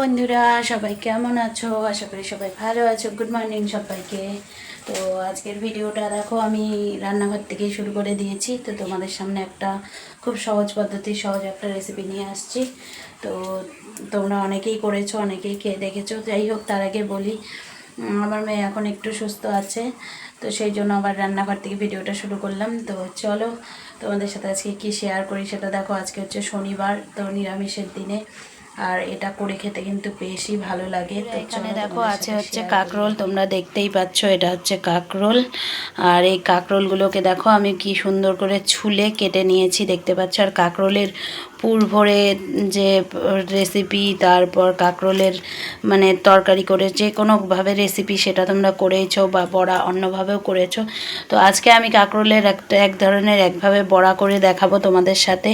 বন্ধুরা, সবাই কেমন আছো? আশা করি সবাই ভালো আছো। গুড মর্নিং সবাইকে। তো আজকের ভিডিওটা দেখো, আমি রান্নাঘর থেকে শুরু করে দিয়েছি। তো তোমাদের সামনে একটা খুব সহজ পদ্ধতি, সহজ একটা রেসিপি নিয়ে আসছি। তো তোমরা অনেকেই করেছ, অনেকেই খেয়ে দেখেছ। যাই হোক, তার আগে বলি আমার মেয়ে এখন একটু সুস্থ আছে। তো সেই জন্য আবার রান্নাঘর থেকে ভিডিওটা শুরু করলাম। তো চলো, তোমাদের সাথে আজকে কি শেয়ার করি সেটা দেখো। আজকে হচ্ছে শনিবার, তো নিরামিষের দিনে আর এটা করে খেতে কিন্তু বেশি ভালো লাগে। এখানে দেখো আছে হচ্ছে কাকরোল তোমরা দেখতেই পাচ্ছ এটা হচ্ছে কাকরোল। আর এই কাকরোলগুলোকে দেখো আমি কি সুন্দর করে ছুলে কেটে নিয়েছি দেখতে পাচ্ছ? আর কাকরোলের পুর ভরে যে রেসিপি তারপর কাকরোলের মানে তরকারি করে যে কোনোভাবে রেসিপি সেটা তোমরা করেছ বা বড়া অন্যভাবেও করেছ। তো আজকে আমি কাকরোলের একটা এক ধরনের একভাবে বড়া করে দেখাবো তোমাদের সাথে।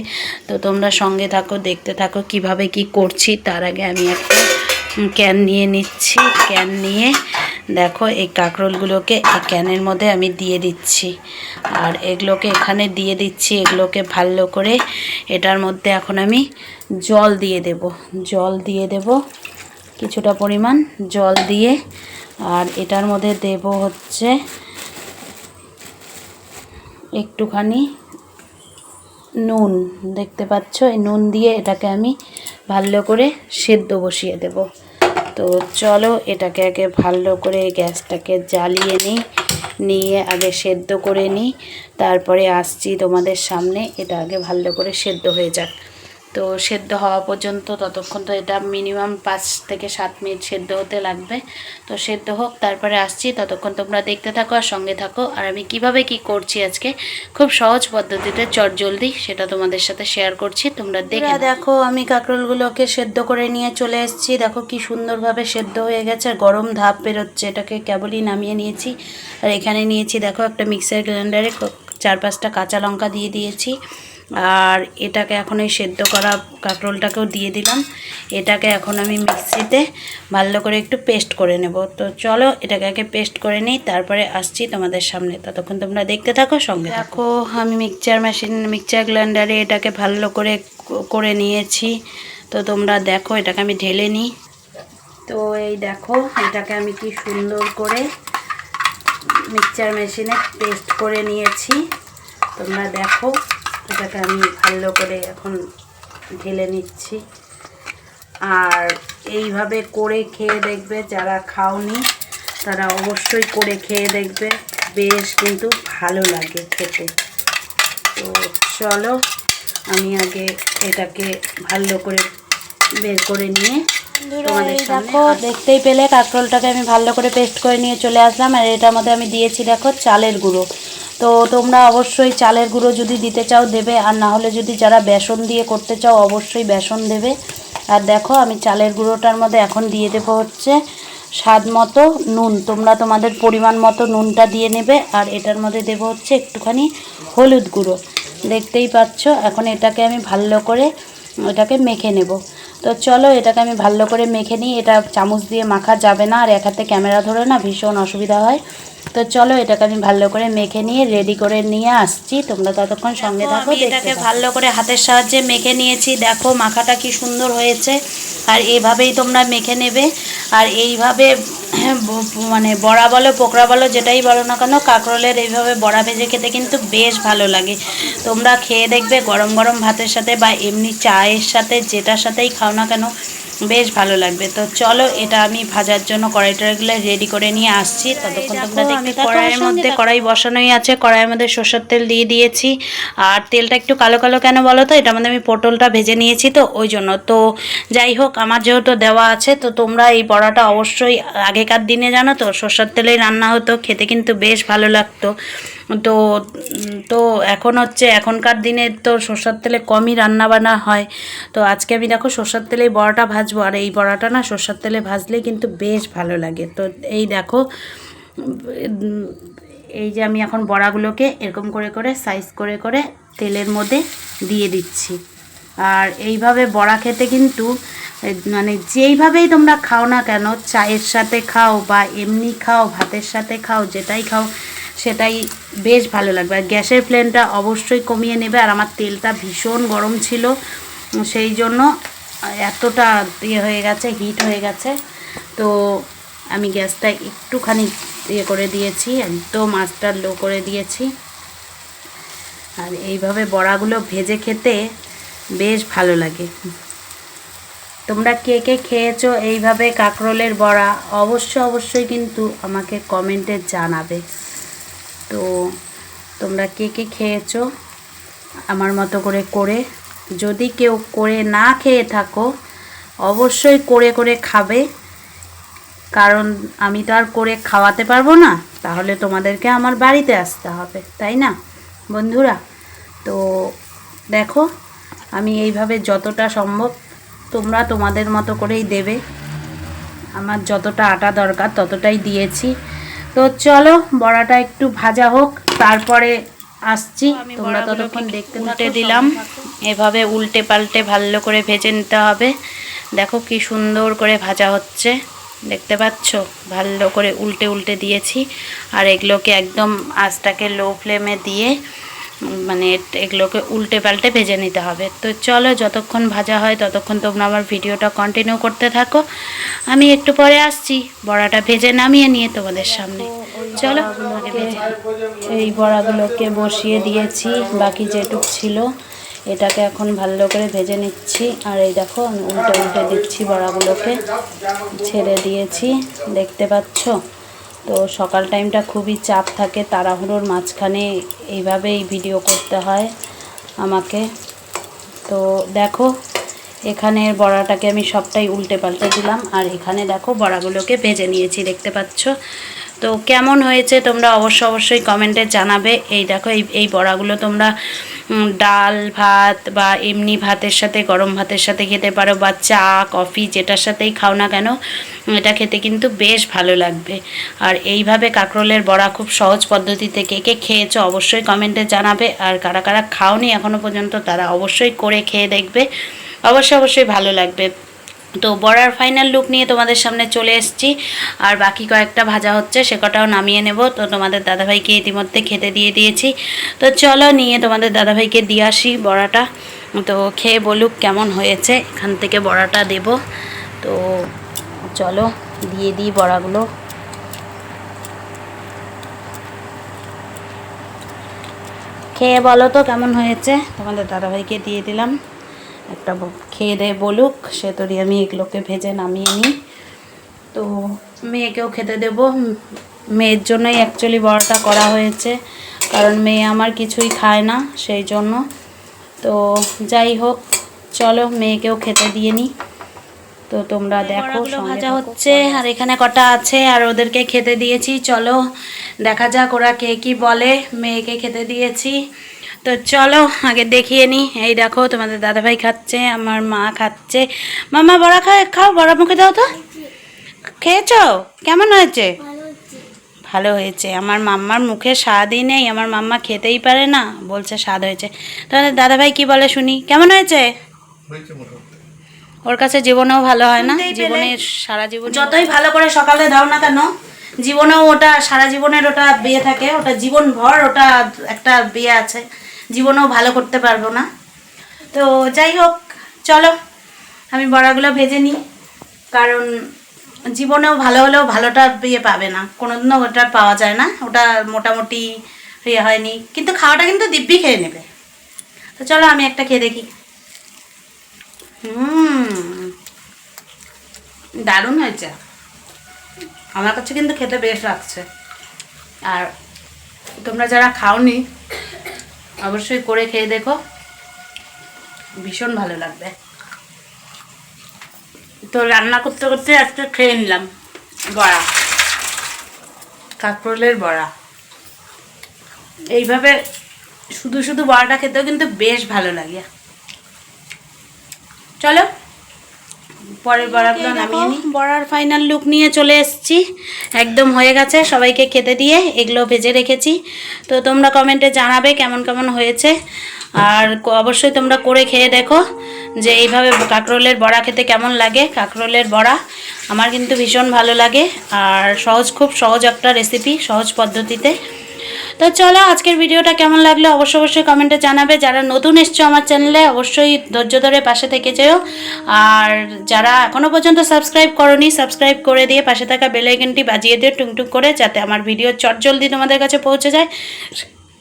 তো তোমরা সঙ্গে থাকো দেখতে থাকো কীভাবে কি করছি, তার আগে আমি একটা ক্যান নিয়ে নিচ্ছি। ক্যান নিয়ে দেখো, এই কাঁকরোলগুলোকে এই ক্যানের মধ্যে আমি দিয়ে দিচ্ছি। আর এগুলোকে এখানে দিয়ে দিচ্ছি, এগুলোকে ভালো করে এটার মধ্যে এখন আমি জল দিয়ে দেব। জল দিয়ে দেব কিছুটা পরিমাণ জল দিয়ে। আর এটার মধ্যে দেব হচ্ছে একটুখানি নুন। দেখতে পাচ্ছ? এই নুন দিয়ে এটাকে আমি ভালো করে সেদ্ধ বসিয়ে দেব। তো চলো এটাকে আগে ভালো করে গ্যাসটাকে জ্বালিয়ে নিই, নিয়ে আগে সেদ্ধ করে নিই। তারপরে আসছি তোমাদের সামনে, এটা আগে ভালো করে সেদ্ধ হয়ে যাক। তো সেদ্ধ হওয়া পর্যন্ত ততক্ষণ তো এটা মিনিমাম পাঁচ থেকে সাত মিনিট সেদ্ধ হতে লাগবে। তো সেদ্ধ হোক তারপরে আসছি। ততক্ষণ তোমরা দেখতে থাকো আর সঙ্গে থাকো। আর আমি কীভাবে কি করছি আজকে? খুব সহজ পদ্ধতিতে চট জলদি সেটা তোমাদের সাথে শেয়ার করছি। তোমরা দেখে দেখো আমি কাঁকরোলগুলোকে সেদ্ধ করে নিয়ে চলে এসেছি। দেখো কি সুন্দরভাবে সেদ্ধ হয়ে গেছে আর গরম ধাপ বেরোচ্ছে। এটাকে কেবলই নামিয়ে নিয়েছি। আর এখানে নিয়েছি দেখো একটা মিক্সার গ্রাইন্ডারে চার পাঁচটা কাঁচা লঙ্কা দিয়ে দিয়েছি। আর এটাকে এখন এই সেদ্ধ করা কাঁকরোলটাকেও দিয়ে দিলাম। এটাকে এখন আমি মিক্সিতে ভালো করে একটু পেস্ট করে নেব। তো চলো এটাকে আগে পেস্ট করে নিই, তারপরে আসছি তোমাদের সামনে। ততক্ষণ তোমরা দেখতে থাকো, সঙ্গে দেখো, আমি মিক্সচার মেশিন, মিক্সচার গ্রাইন্ডারে এটাকে ভালো করে করে নিয়েছি। তো তোমরা দেখো, এটাকে আমি ঢেলে নিই। তো এই দেখো, এটাকে আমি কি সুন্দর করে মিক্সচার মেশিনে পেস্ট করে নিয়েছি। তোমরা দেখো। এটাকে আমি ভালো করে এখন ঢেলে নিচ্ছি। আর এইভাবে করে খেয়ে দেখবে যারা খাওনি তারা অবশ্যই করে খেয়ে দেখবে। বেশ কিন্তু ভালো লাগে খেতে। তো চলো আমি আগে এটাকে ভালো করে বের করে নিয়ে দেখো দেখতেই পেলে কাঁকরোলটাকে আমি ভালো করে পেস্ট করে নিয়ে চলে আসলাম। আর এটার মধ্যে আমি দিয়েছি দেখো চালের গুঁড়ো। তো তোমরা অবশ্যই চালের গুঁড়ো যদি দিতে চাও দেবে, আর না হলে যদি যারা বেসন দিয়ে করতে চাও অবশ্যই বেসন দেবে। আর দেখো, আমি চালের গুঁড়োটার মধ্যে এখন দিয়ে দেবো হচ্ছে স্বাদ মতো নুন। তোমরা তোমাদের পরিমাণ মতো নুনটা দিয়ে নেবে, আর এটার মধ্যে দেবো হচ্ছে একটুখানি হলুদ গুঁড়ো। দেখতেই পাচ্ছ, এখন এটাকে আমি ভালো করে এটাকে মেখে নেব। তো চলো, এটাকে আমি ভালো করে মেখে নিই। এটা চামচ দিয়ে মাখা যাবে না, আর এক হাতে ক্যামেরা ধরে না, ভীষণ অসুবিধা হয়। তো চলো এটাকে আমি ভালো করে মেখে নিয়ে রেডি করে নিয়ে আসছি। তোমরা ততক্ষণ সঙ্গে থাকো এটাকে ভালো করে হাতের সাহায্যে মেখে নিয়েছি। দেখো মাখাটা কি সুন্দর হয়েছে। আর এইভাবেই তোমরা মেখে নেবে। আর এইভাবে মানে বড়া বলো পোকড়া বলো যেটাই বলো না কেন কাঁকরোলের এইভাবে বড়া ভেজে খেতে কিন্তু বেশ ভালো লাগে। তোমরা খেয়ে দেখবে গরম গরম ভাতের সাথে বা এমনি চায়ের সাথে যেটার সাথেই খাও না কেন বেশ ভালো লাগবে। তো চলো এটা আমি ভাজার জন্য কড়াইটাগুলো রেডি করে নিয়ে আসছি। ততক্ষণ তোমরা দেখতে কড়াইয়ের মধ্যে কড়াই বসানোই আছে। কড়াইয়ের মধ্যে সর্ষের তেল দিয়ে দিয়েছি। আর তেলটা একটু কালো কালো কেন বলো তো? এটার মধ্যে আমি পটলটা ভেজে নিয়েছি তো ওই জন্য। তো যাই হোক আমার যেহেতু দেওয়া আছে তো তোমরা এই বড়াটা অবশ্যই আগেকার দিনে জানো তো সর্ষের তেলেই রান্না হতো খেতে কিন্তু বেশ ভালো লাগতো। তো তো এখন হচ্ছে এখনকার দিনে তো সর্ষের তেলে কমই রান্না বান্না হয়। তো আজকে আমি দেখো সর্ষের তেলে বড়াটা ভাজবো, আর এই বড়াটা না সর্ষের তেলে ভাজলে কিন্তু বেশ ভালো লাগে। তো এই দেখো, এই যে আমি এখন বড়াগুলোকে এরকম করে করে সাইজ করে করে তেলের মধ্যে দিয়ে দিচ্ছি। আর এইভাবে বড়া খেতে কিন্তু মানে যেইভাবেই তোমরা খাও না কেন, চায়ের সাথে খাও বা এমনি খাও, ভাতের সাথে খাও, যেটাই খাও সেটাই বেশ ভালো লাগবে। আর গ্যাসের ফ্লেমটা অবশ্যই কমিয়ে নেবে। আর আমার তেলটা ভীষণ গরম ছিল। সেই জন্য এতটা ইয়ে হয়ে গেছে হিট হয়ে গেছে। তো আমি গ্যাসটা একটুখানি ইয়ে করে দিয়েছি, একদম আঁচটা লো করে দিয়েছি। আর এইভাবে বড়াগুলো ভেজে খেতে বেশ ভালো লাগে। তোমরা কে কে খেয়েছো এইভাবে কাঁকরোলের বড়া? অবশ্য অবশ্যই কিন্তু আমাকে কমেন্টে জানাবে। তো তোমরা কে কে খেয়েছো? আমার মতো করে করে। যদি কেউ করে না খেয়ে থাকো, অবশ্যই করে করে খাবে। কারণ আমি তো আর করে খাওয়াতে পারব না। তাহলে তোমাদেরকে আমার বাড়িতে আসতে হবে, তাই না? বন্ধুরা, তো দেখো, আমি এইভাবে যতটা সম্ভব তোমরা তোমাদের মতো করেই দেবে। আমার যতটা আটা দরকার ততটাই দিয়েছি। তো চলো বড়াটা একটু ভাজা হোক তারপরে আসছি। তোমরা ততক্ষণ দেখতে উল্টে দিলাম। এভাবে উল্টে পাল্টে ভালো করে ভেজে নিতে হবে। দেখো কি সুন্দর করে ভাজা হচ্ছে। দেখতে পাচ্ছ? ভালো করে উল্টে উল্টে দিয়েছি। আর এগুলোকে একদম আঁচটাকে লো ফ্লেমে দিয়ে মানে এগুলোকে উল্টে পাল্টে ভেজে নিতে হবে। তো চলো যতক্ষণ ভাজা হয় ততক্ষণ তোমরা আমার ভিডিওটা কন্টিনিউ করতে থাকো। আমি একটু পরে আসছি। বড়াটা ভেজে নামিয়ে নিয়ে তোমাদের সামনে। চলো। এই বড়াগুলোকে বসিয়ে দিয়েছি, বাকি যেটুক ছিল, এটাকে এখন ভালো করে ভেজে নিচ্ছি। আর এই দেখো, আমি উল্টে উল্টে দিচ্ছি বড়াগুলোকে। ছেড়ে দিয়েছি, দেখতে পাচ্ছ? তো সকাল টাইমটা খুবই চাপ থাকে, তাড়াহুড়োর মাঝখানে এইভাবেই ভিডিও করতে হয় আমাকে। তো দেখো এখানে বড়াটাকে আমি সবটাই উল্টে পাল্টে দিলাম, আর এখানে দেখো বড়াগুলোকে ভেজে নিয়েছি, দেখতে পাচ্ছ? তো কেমন হয়েছে তোমরা অবশ্য অবশ্যই কমেন্টে জানাবে। এই দেখো, এই এই বড়াগুলো তোমরা ডাল, ভাত বা এমনি ভাতের সাথে, গরম ভাতের সাথে খেতে পারো বা চা, কফি যেটার সাথেই খাও না কেন, এটা খেতে কিন্তু বেশ ভালো লাগবে। আর এইভাবে কাঁকরোলের বড়া খুব সহজ পদ্ধতিতে কে কে খেয়েছো অবশ্যই কমেন্টে জানাবে। আর কারা কারা খাওনি এখনও পর্যন্ত তারা অবশ্যই করে খেয়ে দেখবে। অবশ্যই অবশ্যই ভালো লাগবে। তো বড়ার ফাইনাল লুক নিয়ে তোমাদের সামনে চলে এসেছি। আর বাকি কয়েকটা ভাজা হচ্ছে, সে কটাও নামিয়ে নেব। তো তোমাদের দাদাভাইকে ইতিমধ্যে খেতে দিয়ে দিয়েছি। তো চলো নিয়ে তোমাদের দাদাভাইকে দিয়ে আসি বড়াটা। তো খেয়ে বলুক কেমন হয়েছে, এখান থেকে বড়াটা দেব। তো চলো দিয়ে দিই বড়াগুলো। খেয়ে বলো তো কেমন হয়েছে? তোমাদের দাদাভাইকে দিয়ে দিলাম। একটা খেয়ে দে বলুক সে তোরই আমি এগুলোকে ভেজে নামিয়ে নিই। তো মেয়েকেও খেতে দেবো। মেয়ের জন্যই অ্যাকচুয়ালি বড়টা করা হয়েছে। কারণ মেয়ে আমার কিছুই খায় না সেই জন্য। তো যাই হোক চলো মেয়েকেও খেতে দিয়ে নিই। তো তোমরা দেখো ভাজা হচ্ছে আর এখানে কটা আছে আর ওদেরকে খেতে দিয়েছি। চলো দেখা যাক ওরা কে কি বলে। মেয়েকে খেতে দিয়েছি। তো চলো আগে দেখিয়ে নিই এই দেখো তোমাদের দাদাভাই খাচ্ছে আমার মা খাচ্ছে। মামা বড়া খায় খাও বড়া মুখে দাও তো। খেয়েছো? কেমন হয়েছে? ভালো হয়েছে। আমার মাম্মার মুখে স্বাদই নেই আমার মাম্মা খেতেই পারে না বলছে স্বাদ হয়েছে। তোমাদের দাদাভাই কি বলে শুনি? কেমন হয়েছে? হয়েছে ওর কাছে জীবনেও ভালো হয় না? জীবনের সারা জীবন যতই ভালো করে সকালে দাও না কেন জীবনেও ওটা সারা জীবনের ওটা বিয়ে থাকে ওটা জীবন ভর ওটা একটা বিয়ে আছে। জীবনেও ভালো করতে পারব না। তো যাই হোক, চলো, আমি বড়াগুলো ভেজে নিই, কারণ জীবনেও ভালো হলেও ভালোটা ইয়ে পাবে না, কোনোদিনও ওটা পাওয়া যায় না, ওটা মোটামুটি ইয়ে হয়নি, কিন্তু খাওয়াটা কিন্তু দিব্যি খেয়ে নেবে। তো চলো, আমি একটা খেয়ে দেখি। হুম, দারুণ হয়েছে। আমার কাছে কিন্তু খেতে বেশ লাগছে। আর তোমরা যারা খাওনি অবশ্যই করে খেয়ে দেখো। ভীষণ ভালো লাগবে। তো রান্না করতে করতে আজকে খেয়ে নিলাম, বড়া। কাঁকরোলের বড়া। এইভাবে শুধু শুধু বড়াটা খেতেও কিন্তু বেশ ভালো লাগে। চলো। পরের বড়াগুলো নামিয়ে নিই। বড়ার ফাইনাল লুক নিয়ে চলে এসেছি। একদম হয়ে গেছে সবাইকে খেতে দিয়ে এগুলো ভেজে রেখেছি। তো তোমরা কমেন্টে জানাবে কেমন কেমন হয়েছে। আর অবশ্যই তোমরা করে খেয়ে দেখো যে এইভাবে কাঁকরোলের বড়া খেতে কেমন লাগে কাঁকরোলের বড়া। আমার কিন্তু ভীষণ ভালো লাগে আর সহজ খুব সহজ একটা রেসিপি সহজ পদ্ধতিতে। তো চলো আজকের ভিডিওটা কেমন লাগল অবশ্যই অবশ্যই কমেন্টে জানাবে। যারা নতুন এসছো আমার চ্যানেলে অবশ্যই ধৈর্য ধরে পাশে থেকে যেও। আর যারা এখনও পর্যন্ত সাবস্ক্রাইব করনি, সাবস্ক্রাইব করে দিয়ে পাশে থাকা বেলাইকনটি বাজিয়ে দিও টুকটুক করে, যাতে আমার ভিডিও চটজলদি তোমাদের কাছে পৌঁছে যায়।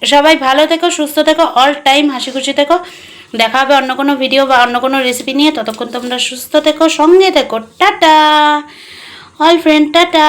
সবাই ভালো থেকো, সুস্থ থেকো অল টাইম হাসি খুশি থেকো। দেখা হবে অন্য কোনো ভিডিও বা অন্য কোনো রেসিপি নিয়ে। ততক্ষণ তোমরা সুস্থ থেকো, সঙ্গে থেকো। টাটা! All friend tata!